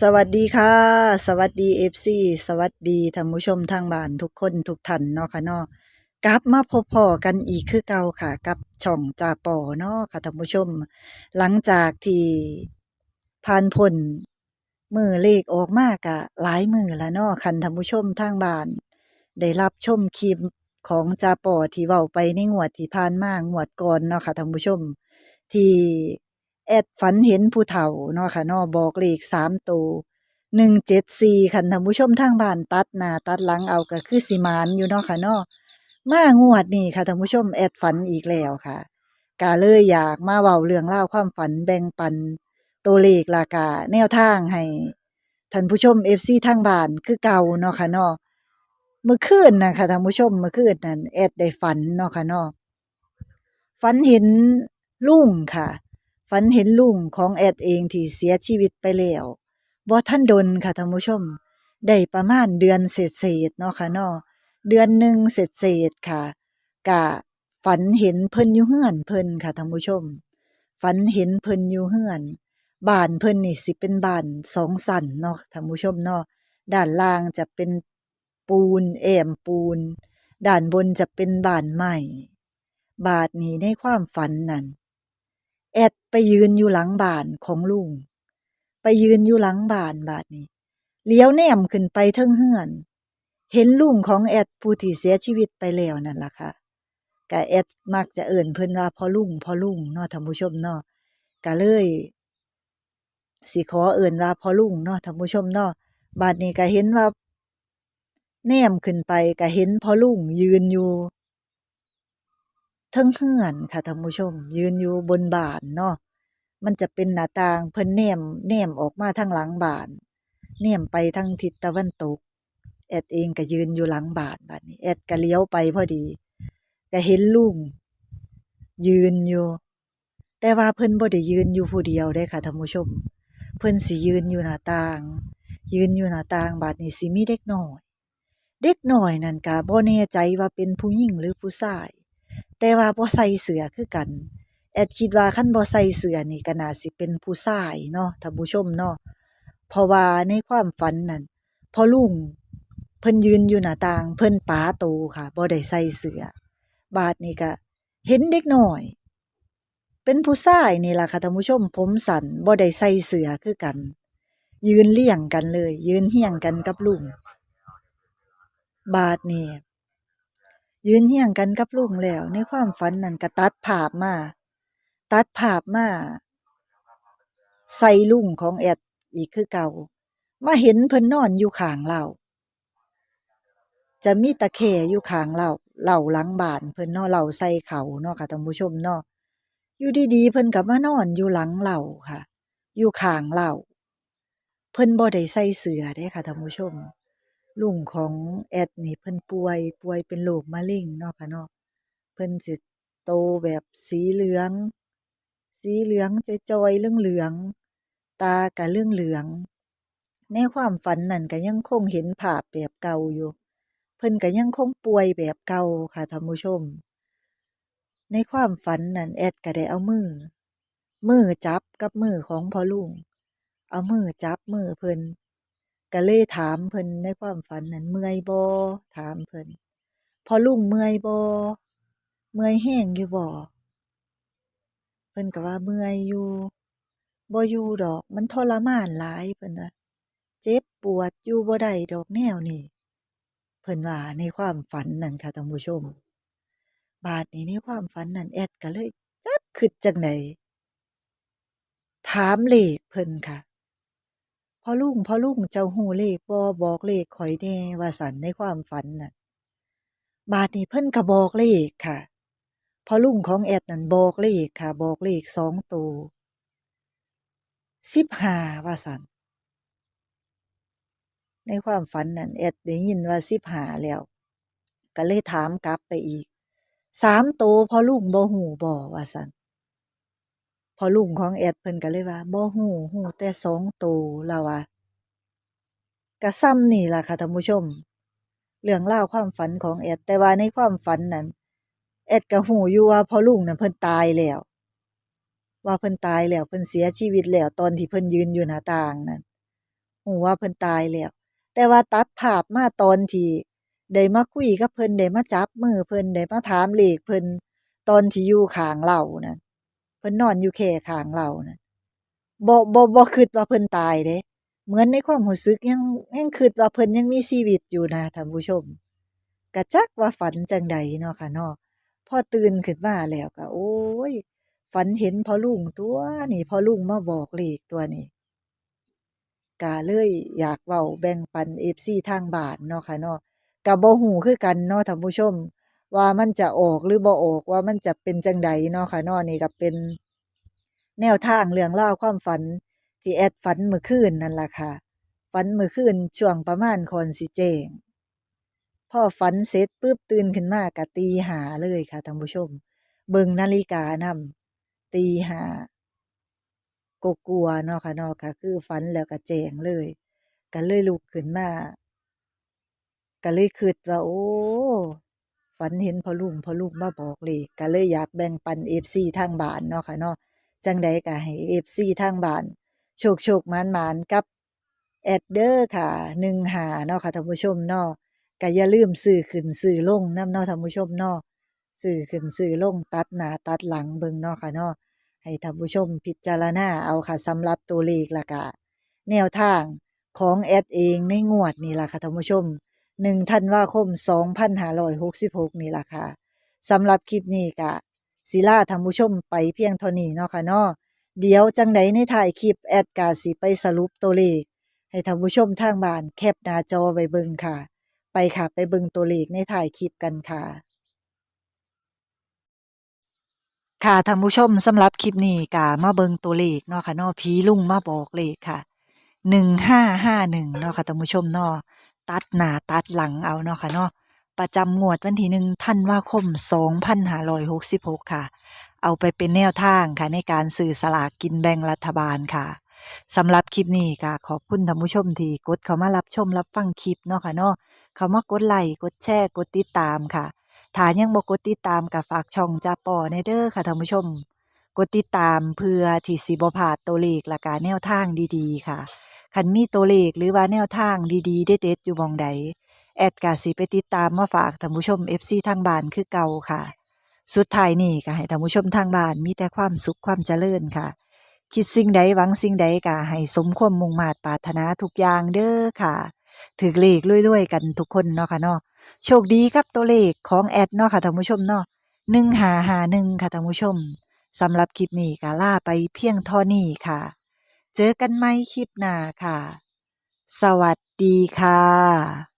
สวัสดีค่ะ สวัสดี FC สวัสดีท่านผู้ชมทางบ้านทุกคนทุกท่านเนาะค่ะเนาะกลับมาพบพ้อกันอีกคือเก่าค่ะ กับช่องจ่าปอเนาะค่ะท่านผู้ชม หลังจากที่ผ่านพ้นมือเลขออกมากะหลายมือแล้วเนาะคันท่านผู้ชมทางบ้าน ได้รับชมคลิปของจ่าปอที่เว้าไปในงวดที่ผ่านมางวดก่อนเนาะค่ะท่านผู้ชม ที่ แอดฝันเห็นผู้เฒ่าเนาะค่ะเนาะบอกเลขสามตัวหนึ่งเจ็ดสี่คันท่านผู้ชมทางบ้านตัดหน้าตัดหลังเอาก็คือสิมานอยู่เนาะค่ะเนาะมางวดนี้ค่ะท่านผู้ชมแอดฝันอีกแล้วค่ะก็เลยอยากมาเว้าเรื่องเล่าความฝันแบ่งปันตัวเลขลากาแนวทางให้ท่านผู้ชม FC ทางบ้านคือเก่าเนาะค่ะเนาะเมื่อคืนนะค่ะท่านผู้ชมเมื่อคืนนั้นแอดได้ฝันเนาะค่ะเนาะฝันเห็นลุงค่ะ ฝันเห็นลุงของแอดเองที่เสียชีวิตไปแล้วบ่ท่านดนค่ะท่านผู้ชม ได้ประมาณเดือนเศษๆเนาะค่ะเนาะเดือนหนึ่งเศษๆค่ะกะฝันเห็นเพิ่นอยู่เฮือนเพิ่นค่ะท่านผู้ชม ฝันเห็นเพิ่นอยู่เฮือนบ้านเพิ่นนี่สิเป็นบ้านสองสันเนาะท่านผู้ชมเนาะด้านล่างจะเป็นปูนแอมปูน ด้านบนจะเป็นบ้านไม้บาดนี้ในความฝันนั่น แอดไปยืนอยู่หลังบ้านของลุง ไปยืนอยู่หลังบ้านบาดนี้เลี้ยวแนมขึ้นไปเทิงเฮือน เห็นลุงของแอดผู้ที่เสียชีวิตไปแล้วนั่นล่ะค่ะก็แอดมักจะเอิ่นเพิ่นว่าพ่อลุงพ่อลุงเนาะท่านผู้ชมเนาะก็เลยสิขอเอิ่นว่าพ่อลุงเนาะท่านผู้ชมเนาะบาดนี้ก็เห็นว่าแนมขึ้นไปก็เห็นพ่อลุงยืนอยู่ เทิงเฮือนค่ะท่านผู้ชม ยืนอยู่บนบานเนาะมันจะเป็นหน้าต่างเพิ่นแนมแนมออกมาทางหลังบานแนมไปทางทิศตะวันตก แอดเองก็ยืนอยู่หลังบานบัดนี้แอดก็เลี้ยวไปพอดีก็เห็นลุงยืนอยู่แต่ว่าเพิ่นบ่ได้ยืนอยู่ผู้เดียวเด้ค่ะท่านผู้ชม เพิ่นสิยืนอยู่หน้าต่าง ยืนอยู่หน้าต่างบาดนี้สิมีเด็กน้อย เด็กน้อยนั่นก็บ่แน่ใจว่าเป็นผู้หญิงหรือผู้ชาย แต่ว่าบ่ใส่เสื้อคือกัน แอดคิดว่าคันบ่ใส่เสื้อนี่ก็น่าสิเป็นผู้ชายเนาะท่านผู้ชมเนาะเพราะว่าในความฝันนั่นพอลุงเพิ่นยืนอยู่หน้าต่าง เพิ่นป๋าโตค่ะบ่ได้ใส่เสื้อบาดนี้ก็เห็นเด็กน้อย เป็นผู้ชายนี่ล่ะค่ะท่านผู้ชม ผมสั้นบ่ได้ใส่เสื้อคือกัน ยืนเรียงกันเลย ยืนเฮียงกันกับลุงบาดนี้ ยืนเฮียงกันกับลุงแล้ว ในความฝันนั่นก็ตัดภาพมา ตัดภาพมา ใส่ลุงของแอดอีกคือเก่า มาเห็นเพิ่นนอนอยู่ข้างเราจะมีตะแคอยู่ข้างเราเหล่าหลังบานเพิ่นเนาะเหล่าใส่เขาเนาะค่ะท่านผู้ชมเนาะอยู่ดีๆเพิ่นก็มานอนอยู่หลังเหล่าค่ะ อยู่ข้างเหล่าเพิ่นบ่ได้ใส่เสื้อเด้ค่ะท่านผู้ชม ลุงของแอดนี่เพิ่นป่วยป่วยเป็นโรคมะเร็งเนาะค่ะเนาะเพิ่นสิโตแบบสีเหลือง สีเหลืองจอยๆเหลืองๆตาก็เหลืองๆในความฝันนั่นก็ยังคงเห็นภาพแบบเก่าอยู่ เพิ่นก็ยังคงป่วยแบบเก่าค่ะท่านผู้ชม ในความฝันนั่นแอดก็ได้เอามือ มือจับกับมือของพ่อลุงเอามือจับมือเพิ่น ก็เลยถามเพิ่นในความฝันนั้นเมื่อยบ่ถามเพิ่นพอลุงเมื่อยบ่เมื่อยแห้งอยู่บ่เพิ่นก็ว่าเมื่อยอยู่บ่อยู่ดอก มันทรมานหลายเพิ่นว่าเจ็บปวดอยู่บ่ได้ดอกแนวนี้เพิ่นว่าในความฝันนั่นค่ะท่านผู้ชม บาดนี้ในความฝันนั่นแอดก็เลยจักคิดจังไดถามเลขเพิ่นค่ะ พ่อลุงพ่อลุงเจ้าฮู้เลขบ่บอกเลขข้อยแน่ว่าซั่นในความฝันน่ะ บาดนี้เพิ่นก็บอกเลขค่ะพ่อลุงของแอดนั่นบอกเลขค่ะ บอกเลขสองโตว15ว่าซั่นในความฝันนั่นแอดได้ยินว่า15แล้ว ก็เลยถามกลับไปอีกสามโตวพ่อลุงบ่ฮู้บ่ว่าซั่น อลุงของแอดเพิ่นก็เลยว่าบ่ฮู้ฮู้แต่สองโตวแล้วว่าก็ซ้ำนี่ล่ะค่ะท่านผู้ชม เรื่องราความฝันของแอดแต่ว่าในความฝันนั้นแอดก็ฮู้อยู่ว่าพ่อลุงนั้นเพิ่นตายแล้ว ว่าเพิ่นตายแล้วเพิ่นเสียชีวิตแล้วตอนที่เพิ่นยืนอยู่หน้าต่างนั่นฮู้ว่าเพิ่นตายแล้ว แต่ว่าตัดภาพมาตอนที่ได้มาคุยกับเพิ่นได้มาจับมือเพิ่นได้มาถามเลขเพิ่นตอนที่อยู่ข้างเรานั่น พิ่นนอนอยู่แค่ข้างเรานั่นบ่บ่บ่คิดว่าเพิ่นตายเด้เหมือนในความรู้สึกยังยังคิดว่าเพิ่นยังมีชีวิตอยู่นะท่านผู้ชมก็จักว่าฝันจังใดเนาะค่ะเนาะพอตื่นขึ้นมาแล้วก็โอ๊ยฝันเห็นพ่อลุงตัวนี่พ่อลุงมาบอกเลขตัวนี้ก็เลยอยากเว้าแบ่งปัน FC ทางบ้านเนาะค่ะเนาะก็บ่ฮู้คือกันเนาะท่านผู้ชม ว่ามันจะออกหรือบ่ออกว่ามันจะเป็นจังใดเนาะค่ะเนาะนี่ก็เป็น แนวทางเรื่องราความฝัน ที่แอดฝันเมื่อคืนนั่นล่ะค่ะ ฝันเมื่อคืนช่วงประมาณก่อนสิแจ้งพ่อฝันเสร็จปุ๊บตื่นขึ้นมาก็ตีหาเลยค่ะท่านผู้ชม เบิ่งนาฬิกานำตีหากกลัวเนาะค่ะเนาะก็คือฝันแล้วก็แจงเลยก็เลยลุกขึ้นมาก็เลยคิดว่า โอ้ ฝันเห็นพ่อลุงพ่อลุงมาบอกเลขก็เลยอยากแบ่งปัน FC ทางบ้านเนาะค่ะเนาะจังใดก็ให้ FC ทางบ้านโชคๆหมานๆกับแอดเด้อค่ะ15เนาะค่ะท่านผู้ชมเนาะก็อย่าลืมซื้อขึ้นซื้อลงน้ำเนาะท่านผู้ชมเนาะซื้อขึ้นซื้อลงตัดหน้าตัดหลังเบิ่งเนาะค่ะเนาะให้ท่านผู้ชมพิจารณาเอาค่ะสำหรับตัวเลขล้วก็แนวทางของแอดเองในงวดนี้ล่ะค่ะท่านผู้ชม 1ธันวาคม2566นี่ล่ะค่ะสำหรับคลิปนี้ก็สิลาท่านผู้ชมไปเพียงเท่านี้เนาะค่ะเนาะเดี๋ยวจังใดในท้ายคลิปแอดก็สิไปสรุปตัวเลข ให้ท่านผู้ชมทางบ้านแคปหน้าจอไว้เบิ่งค่ะ ไปค่ะไปเบิ่งตัวเลขในท้ายคลิปกันค่ะ ค่ะท่านผู้ชมสำหรับคลิปนี้ก็มาเบิ่งตัวเลขเนาะค่ะเนาะผีลุงมาบอกเลขค่ะ1551เนาะค่ะท่านผู้ชมเนาะ ตัดหน้าตัดหลังเอาเนาะค่ะเนาะประจำงวดวันที่1ธันว่าคม2566 ค่ะ เอาไปเป็นแนวทางค่ะในการซื้อสลากกินแบ่งรัฐบาลค่ะสำหรับคลิปนี้ก็ขอบคุณท่านผู้ชมที่กดเข้ามารับชมรับฟังคลิปเนาะค่ะเนาะเข้ามากดไลค์กดแชร์กดติดตามค่ะถ้ายังบ่กดติดตามก็ฝากช่องจาปอในเด้อค่ะท่านผู้ชม กดติดตามเพื่อที่สิบพลาดตัวเลขและก็แนวทางดีๆ ค่ะ คันมีตัวเลขหรือว่าแนวทางดีๆเด็ดๆอยู่หม่องใด แอดก็สิไปติดตามมาฝากท่านผู้ชม FC ทางบ้านคือเก่าค่ะ สุดท้ายนี้ก็ให้ท่านผู้ชมทางบ้านมีแต่ความสุขความเจริญค่ะ คิดสิ่งใดหวังสิ่งใดก็ให้สมความมุ่งมา่ปรารถนาทุกอย่างเด้อค่ะถือเลขรวยๆกันทุกคนเนาะค่ะเนาะโชคดีกับตัวเลขของแอดเนาะค่ะท่านผู้ชมเนาะ1551ค่ะท่านผู้ชมสำหรับคลิปนี้ก็ล่าไปเพียงเท่านี้ค่ะ เจอกันไหมคลิปหน้าค่ะ สวัสดีค่ะ